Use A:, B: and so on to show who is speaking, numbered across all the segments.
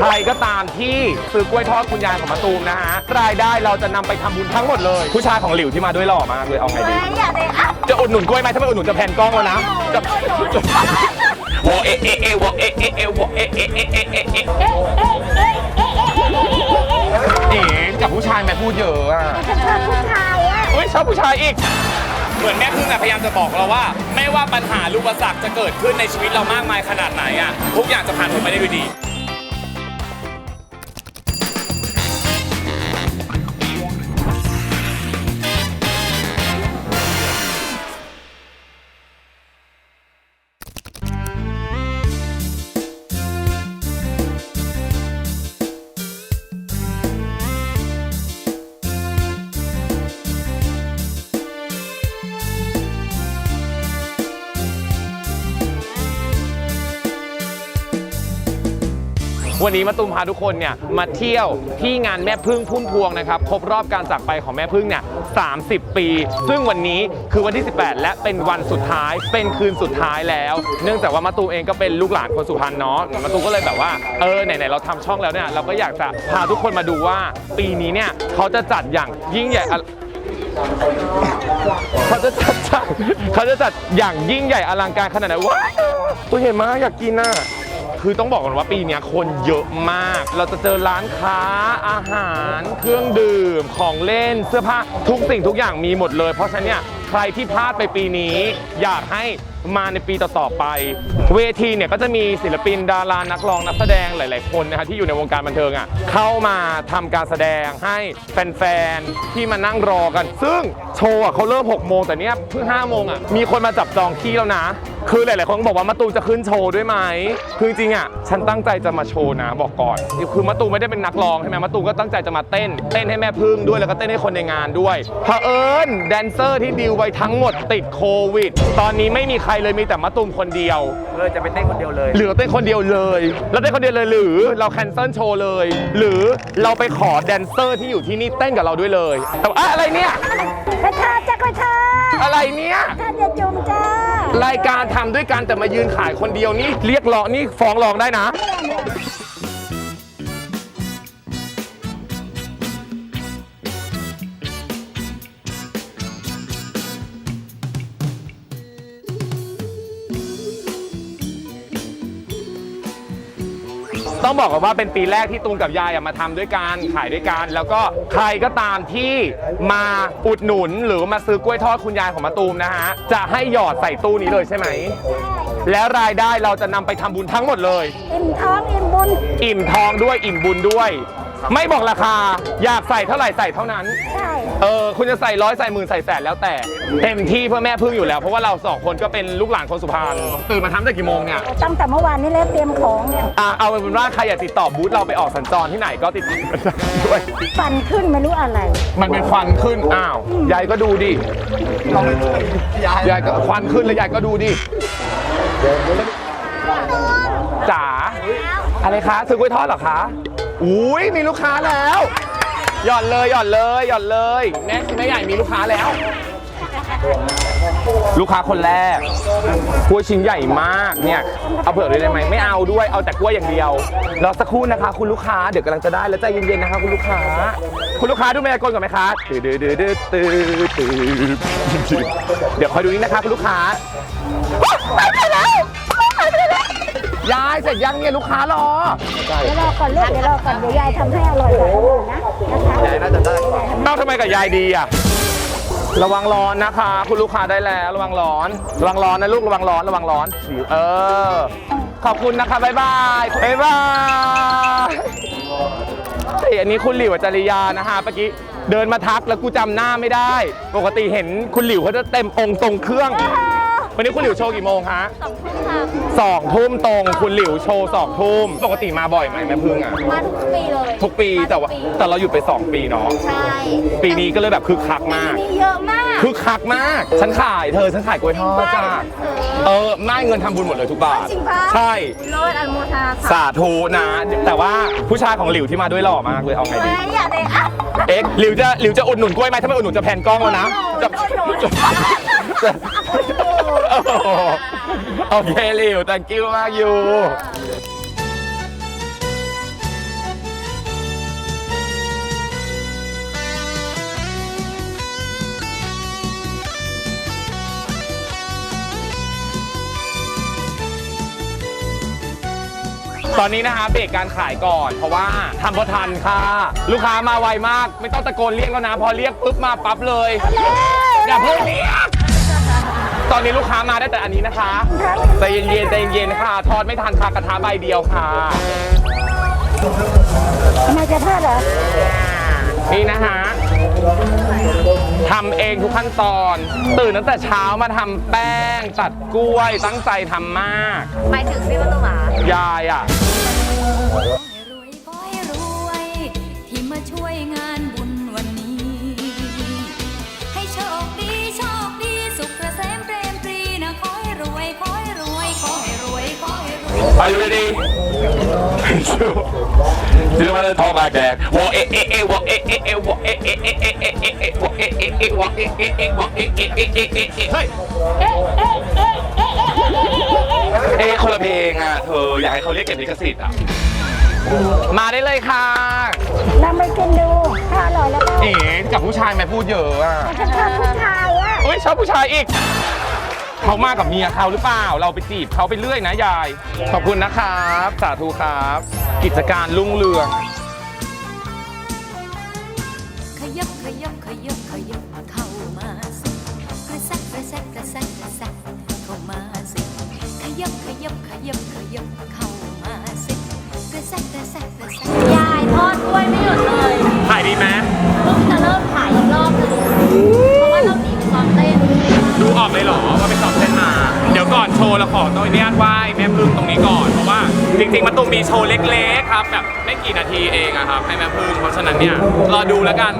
A: ใครก็ตามที่ซื้อกล้วยทอดคุณยายของมะตูมนะฮะรายได้เราจะนำไปทำบุญทั้งหมดเลย ผู้ชายของหลิวที่มาด้วยหล่อมากเลยเอาไงดี
B: ไม่อยากเลยอะ
A: จะอุดหนุนกล้วยไหมถ้าไม่อุดหนุนจะแผ่นกล้องแล้วนะจะโอเอะเอะเอะโอเอะเอะเอะโอเอะเอะเอะเอะเอะเอะเอ๋กับผู้ชายแม่พูดเยอะอะ
B: ชอบผู้ชายอะ
A: เฮ้ยชอบผู้ชายอีก เหมือนแม่พึ่งอะพยายามจะบอกเราว่า ไม่ว่าปัญหาลูกประสักจะเกิดขึ้นในชีวิตเรามากมายขนาดไหนอะทุกอย่างจะผ่านพ้นไปได้ด้วยดี วันนี้มาตูมพาทุกคนเนี่ยมาเที่ยวที่งานแม่พึ่งพุ่มพวงนะครับครบรอบการจากไปของแม่พึ่งเนี่ย30 ปี ซึ่งวันนี้คือวันที่ 18 และเป็นวันสุดท้ายเป็นคืนสุดท้ายแล้ว เนื่องจากว่ามาตูมเองก็เป็นลูกหลานคนสุพรรณเนาะมาตูมก็เลยแบบว่าเออไหนๆเราทำช่องแล้วเนี่ยเราก็อยากจะพาทุกคนมาดูว่า ปีนี้เนี่ยเขาจะจัดอย่างยิ่งใหญ่เขาจะจัดจัดเขาจะจัดอย่างยิ่งใหญ่อลังการขนาดไหนว้าตัวเห็นมากอยากกินน่ะ คือต้องบอกก่อนว่าปีเนี้ยคนเยอะมาก เราจะเจอร้านค้าอาหาร เครื่องดื่มของเล่นเสื้อผ้าทุกสิ่งทุกอย่างมีหมดเลย เพราะฉะนั้นเนี่ยใครที่พลาดไปปีนี้ อยากให้ มาในปีต่อๆไป เวทีเนี่ยก็จะมีศิลปินดารานักร้องนักแสดงหลาย ๆ คนนะคะที่อยู่ในวงการบันเทิงอะเข้ามาทำการแสดงให้แฟนๆที่มานั่งรอกัน ซึ่งโชว์อะเขาเริ่ม6โมงแต่เนี้ยเพิ่ง5โมงอะมีคนมาจับจองที่แล้วนะ คือหลาย ๆ คนก็บอกว่ามะตูมจะขึ้นโชว์ด้วยไหมคือจริงๆอะฉันตั้งใจจะมาโชว์นะบอกก่อนคือมะตูมไม่ได้เป็นนักร้องใช่ไหมมะตูมก็ตั้งใจจะมาเต้น เต้นให้แม่พึ่งด้วยแล้วก็เต้นให้คนในงานด้วยเผอิญแดนเซอร์ที่ดีลไว้ทั้งหมดติดโควิด ตอนนี้ไม่มีใครเลยมีแต่มะตูมคนเดียว
C: เลยจะไปเต้นคนเดียวเลย
A: เหลือเต้นคนเดียวเลยแล้วเต้นคนเดียวเลยหรือเราแคนเซิลโชว์เลย หรือเราไปขอแดนเซอร์ที่อยู่ที่นี่เต้นกับเราด้วยเลย แต่ว่าอะอะไรเนี่ย
B: กระชาจ้ากระชา
A: อะไรเนี่ย
B: ท่านจะจุงจ้ารา
A: ยการทำด้วยกันแต่มายืนขายคนเดียวนี่เรียกร้องนี่ฟ้องร้องได้นะ ต้องบอกก่อนว่าเป็นปีแรกที่ตูนกับยายอะมาทำด้วยกันขายด้วยกันแล้วก็ใครก็ตามที่มาอุดหนุนหรือมาซื้อกล้วยทอดคุณยายของมาตูมนะฮะจะให้หยอดใส่ตู้นี้เลยใช่ไหม แล้วรายได้เราจะนำไปทำบุญทั้งหมดเลย
B: อิ่มท้องอิ่มบุญ
A: อิ่มทองด้วยอิ่มบุญด้วย ไม่บอกราคาอยากใส่เท่าไหร่ใส่เท่านั้น
B: ใช่
A: เออคุณจะใส่ร้อยใส่หมื่นใส่แสนแล้วแต่ เต็มที่เพื่อแม่พึ่งอยู่แล้ว เพราะว่าเราสองคนก็เป็นลูกหลานคนสุพรรณตื่นมาทำตั้งแต่กี่โมงเนี่ย
B: ตั้งแต่เมื่อวานนี้แล้วเตรียมของเนี่ย
A: อะเอาเป็นว่าใครอยากติดต่อบูธเราไปออกสัญจรที่ไหนก็ติดต่อกันได้ด้วย
B: ฟันขึ้นไม่รู้อะไร
A: มันเป็นควันขึ้น อ้าว ยายก็ดูดิยายก็ควันขึ้นแล้วยายก็ดูดิ จ๋า อะไรคะซื้อกล้วยทอดเหรอคะ อุ้ยมีลูกค้าแล้ว หย่อนเลยหย่อนเลยหย่อนเลยแม่แม่ใหญ่มีลูกค้าแล้ว ลูกค้าคนแรกกล้วยชิ้นใหญ่มากเนี่ยเอาเผือกด้วยได้ไหมไม่เอาด้วยเอาแต่กล้วยอย่างเดียวรอสักครู่นะคะ คุณลูกค้าเดี๋ยวกำลังจะได้แล้วใจเย็นๆนะคะ คุณลูกค้า คุณลูกค้าดูแม่กลก่อนไหมคะตื้อดื้อดื้อดื้อตื้อตื้อเดี๋ยวคอยดูนี่นะคะ คุณลูกค้า ยายเสร็จยังเนี่ยลูกค้ารอ
B: เดี๋ยวรอก่อนลูกเดี๋ยวรอก่อนเดี๋ยวยายทำให้อร่อยกว่าคนอื่นนะนะคะ
C: ยายน่าจะได้
A: เอ้าทำไมกับยายดีอะระวังร้อนนะคะ คุณลูกค้าได้แล้ว ระวังร้อน ระวังร้อนนะลูกระวังร้อนระวังร้อนเออ ขอบคุณนะคะ บ๊ายบายบ๊ายบายเฮ้ยอันนี้คุณหลิวจริยานะฮะเมื่อกี้เดินมาทักแล้วกูจำหน้าไม่ได้ ปกติเห็นคุณหลิวเขาจะเต็มองค์ตรงเครื่อง วันนี้คุณหลิวโชว์กี่โมงฮะสองทุ่มตรงคุณหลิวโชว์สองทุ่มปกติมาบ่อยไหมแม่พึ่งอะ
D: มาทุกปีเลย
A: ทุกปีแต่ว่าแต่เราหยุดไป 2 ปีเนาะ
D: ใช่
A: ปีนี้ก็เลยแบบคึกคักมาก
D: มีเยอะมาก
A: คึกคักมาก ฉันขายเธอฉันขายกล้วยทอดจ้าเออไม่เงินทำบุญหมดเลยทุกบาท
D: จริงปะ
A: ใช่
D: โลดอันโมทนาค่ะ
A: สาธุนะ แต่ว่าผู้ชายของหลิวที่มาด้วยหล่อมากเลยเอาไงดี
D: ไม่อยากเลยอะ
A: เอ็กซ์หลิวจะหลิวจะอุดหนุนกล้วยไหมถ้าไม่อุดหนุนจะแผ่นกล้องแล้วนะจะจะ โอเคลิว thank you มากอยู่ ตอนนี้นะคะเบรกการขายก่อน เพราะว่าทำพอทันค่ะ ลูกค้ามาไวมาก ไม่ต้องตะโกนเรียกแล้วนะ พอเรียกปุ๊บมาปั๊บเลย อย่าเพิ่งเรียก ตอนนี้ลูกค้ามาได้แต่อันนี้นะคะใจเย็นๆใจเย็นๆค่ะ ทอดไม่ทันค่ะกระทะใบเดียวค่ะ
B: ทำไมจะพลาดเหรอ
A: นี่นะฮะทำเองทุกขั้นตอน ตื่นตั้งแต่เช้ามาทำแป้งตัดกล้วยตั้งใจทำมาก
D: หมายถึงพี่ประตูหมา ยา
A: ยอะ Are you ready? Do you want to talk like that? Walk eh eh eh walk eh eh eh walk eh eh eh eh eh eh eh walk eh eh eh walk eh eh eh walk eh eh eh eh eh eh เฮ้ยเอ๊ะคนละเพลงอะเธออยากให้เขาเรียกเก็บลิขสิทธิ์อะ มาได้เลยค่ะ
B: ลองไปกินดู ถ้าอร่อยแล้วก็
A: เอ๋กับผู้ชายไหมพูดเยอะอะ
B: ฉันชอบผู้ชายอะ
A: เฮ้ยชอบผู้ชายอีก เขามากับเมียเขาหรือเปล่า เราไปจีบเขาไปเรื่อยนะยาย ขอบคุณนะครับ สาธุครับ กิจการรุ่งเรือง
E: ขยับขยับขยับขยับเข้ามาสิกระแซกกระแซกกระแซกกระแซกเข้ามาสิขยับขยับขยับขยับเข้ามาสิกระแซกกระแซกกระแซก
D: ก่อน
A: โชว์เราขอตัวอนุญาตไหว้แม่พึ่งตรงนี้ก่อนเพราะว่าจริงๆมันต้มมีโชว์เล็กๆครับแบบไม่กี่นาทีเองอะครับให้แม่พึ่งเพราะฉะนั้นเนี่ยรอดูแล้วกัน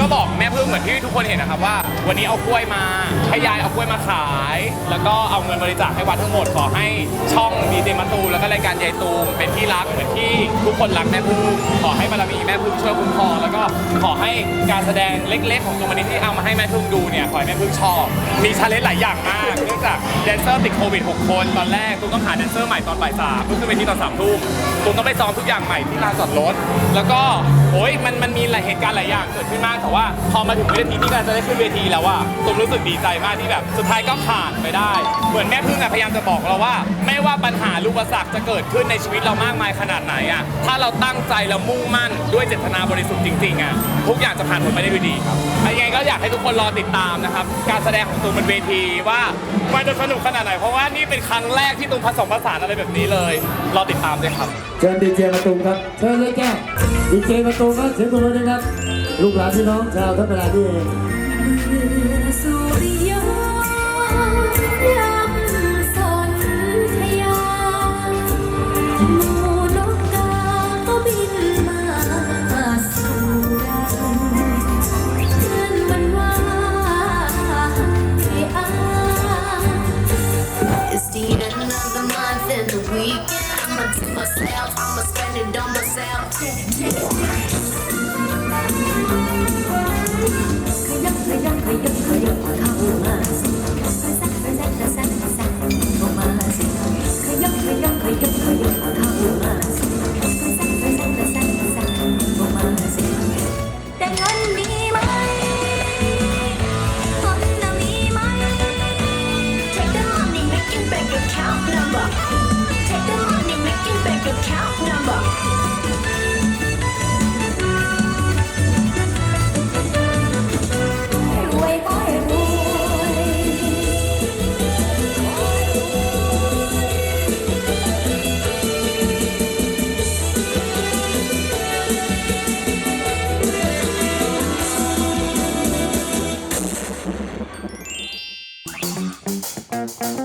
A: ก็บอกแม่พึ่งเหมือนที่ทุกคนเห็นนะครับว่า วันนี้เอากล้วยมาให้ยายเอากล้วยมาขาย แล้วก็เอาเงินบริจาคให้วัดทั้งหมดขอให้ช่องดีเจมะตูมแล้วก็รายการยายตูมเป็นที่รักเหมือนที่ทุกคนรักแม่พึ่งขอให้บารมีแม่พึ่งช่วยคุ้มครองแล้วก็ขอให้การแสดงเล็ก ๆ ของตัวมันนี้ที่เอามาให้แม่พึ่งดูเนี่ยขอให้แม่พึ่งชอบ มีชาเลนจ์หลายอย่างมากเนื่องจากแดนเซอร์ติดโควิด6คนตอนแรกตุ้มต้องหาแดนเซอร์ใหม่ตอนบ่ายสามเพิ่งขึ้นเวทีตอนสามทุ่มตุ้มต้องไปซ้อมทุกอย่างใหม่ที่ลานจอดรถแล้วก็โอ้ยมันมันมีหลายเหตุการณ์หลายอย่างเกิดขึ้นมากแต่ว่าพอมาถึงเวทีที่การจะได้ขึ้นเวทีแล้วว่าตุ้มรู้สึกดีใจมากที่แบบสุดท้ายก็ผ่านไปได้ เหมือนแม่พึ่งอะพยายามจะบอกเราว่า ไม่ว่าปัญหาลูกประสักจะเกิดขึ้นในชีวิตเรามากมายขนาดไหนอะถ้าเราตั้งใจแล้วมุ่งมั่นด้วยเจตนาบริสุทธิ์จริงๆอะทุกอย่างจะผ่านพ้นไปได้ด้วยดีครับยังไงก็อยากให้ทุกคนรอติดตามนะครับการแสดงของตูมบนเวทีว่ามันจะสนุกขนาดไหนเพราะว่านี่เป็นครั้งแรกที่ตูมผสมผสานอะไรแบบนี้เลยรอติดตามด้วยครับ
F: เชิญดีเจมาตูมครับ เชิญเลยแก้วดีเจมาตูมครับเสียงปรบมือนะครับ ลูกหลานพี่น้องชาวทัพเวลาที่เอง
E: สุริยยามสนธยา ขยับ
D: ปี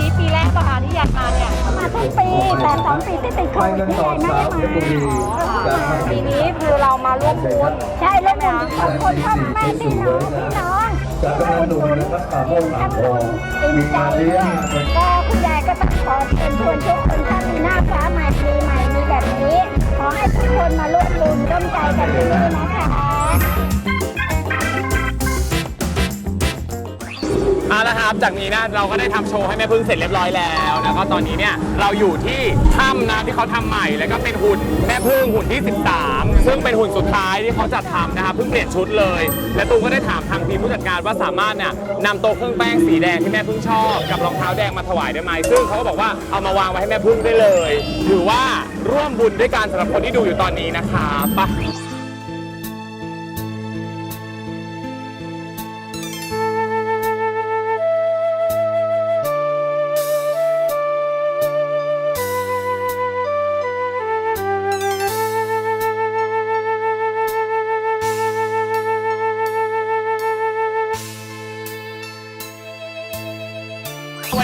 D: นี้ปีแรกป่ะคะที่อยากมาเนี่ย
B: มาทุกปีแต่สองปีที่ติดโควิดนี่เลยไม่ได้มา
D: ปีนี้คือเรามาร่วมบุญ
B: ใช่แล้วบุญทุกคนพ่อแม่พี่น้องพี่น้อง
F: จากกำนันหนุ่มนะครับป่าโมงอ่างทองมีงานเลี้ยงงานวัน
B: ก็คุณยายก็ต้องขอเชิญชวนทุกคนถ้ามีหน้าฟ้าใหม่ปีใหม่มีแบบนี้ ขอให้ทุกคนมาร่วมบุญร่วมใจกันที่นี่นะคะ
A: จากนี้นะเราก็ได้ทำโชว์ให้แม่พึ่งเสร็จเรียบร้อยแล้วแล้วก็ตอนนี้เนี่ยเราอยู่ที่ถ้ำนะที่เขาทำใหม่ แล้วก็เป็นหุ่นแม่พึ่งหุ่นที่ 13 ซึ่งเป็นหุ่นสุดท้ายที่เขาจัดทำนะครับเพิ่งเปลี่ยนชุดเลย และตูมก็ได้ถามทางทีมผู้จัดการว่าสามารถเนี่ยนำโต๊ะเครื่องแป้งสีแดงที่แม่พึ่งชอบกับรองเท้าแดงมาถวายได้ไหมซึ่งเขาก็บอกว่าเอามาวางไว้ให้แม่พึ่งได้เลย ถือว่าร่วมบุญด้วยกันสำหรับคนที่ดูอยู่ตอนนี้นะคะไป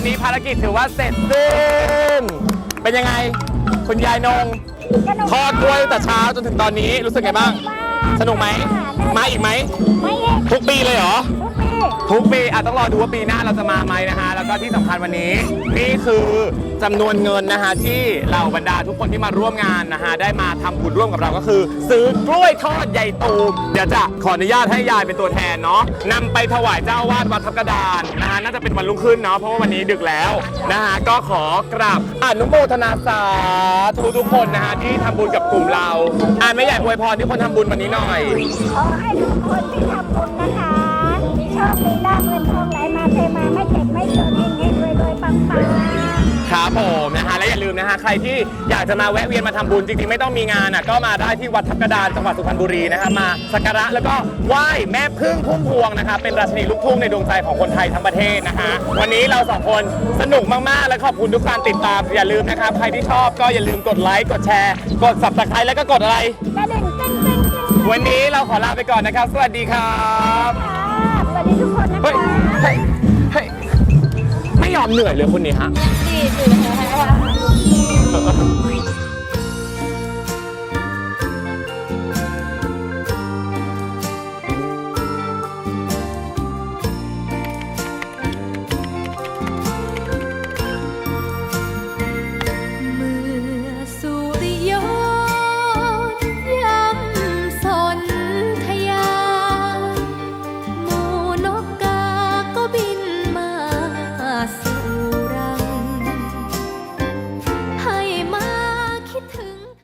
A: วันนี้ภารกิจถือว่าเสร็จสิ้น เป็นยังไง คุณยายนงทอดกล้วยตั้งแต่เช้าจนถึงตอนนี้รู้สึกไงบ้าง สนุกไหม มาอีกไหม
B: ไม่เอง
A: ทุกปีเลยเหรอ
B: ทุกปี
A: อะต้องรอดูว่าปีหน้าเราจะมาไหมนะฮะ แล้วก็ที่สำคัญวันนี้ นี่คือจำนวนเงินนะฮะ ที่เหล่าบรรดาทุกคนที่มาร่วมงานนะฮะ ได้มาทำบุญร่วมกับเราก็คือ ซื้อกล้วยทอดใหญ่ตูมเดี๋ยวจะขออนุญาตให้ยายเป็นตัวแทนเนาะนำไปถวายเจ้าอาวาดวัดทับกระดานนะฮะ น่าจะเป็นวันรุ่งขึ้นเนาะเพราะว่าวันนี้ดึกแล้วนะฮะก็ขอกราบอนุโมทนาสาธุทุกคนนะฮะที่ทำบุญกับกลุ่มเราอ่านไม่ใหญ่อวยพรที่คนทำบุญวันนี้หน่อย
B: ขอให้ทุกคนที่ทำบุญนะคะ มีโชคมีลาภเงินทองไหลมาเทมาไม่เจ็บไม่จนเฮงเฮงรวยรวยปังปัง
A: ครับผมนะฮะและอย่าลืมนะฮะใครที่อยากจะมาแวะเวียนมาทำบุญจริงๆไม่ต้องมีงานอะก็มาได้ที่วัดทับกระดานจังหวัดสุพรรณบุรีนะครับมาสักการะแล้วก็ไหว้แม่พึ่งพุ่มพวงนะครับเป็นราชินีลูกทุ่งในดวงใจของคนไทยทั้งประเทศนะฮะวันนี้เราสองคนสนุกมากๆและขอบคุณทุกการติดตามอย่าลืมนะครับใครที่ชอบก็อย่าลืมกดไลค์กดแชร์กด subscribe แล้วก็กดอะไร
B: กระดิ่งตึ้งตึ้งตึ้ง
A: วันนี้เราขอลาไปก่อนนะครับ สวัสดีครับ
B: ค่ะ
A: เฮ้ยเฮ้ยเฮ้ยไม่ยอมเหนื่อยเลยคนนี้ฮะะ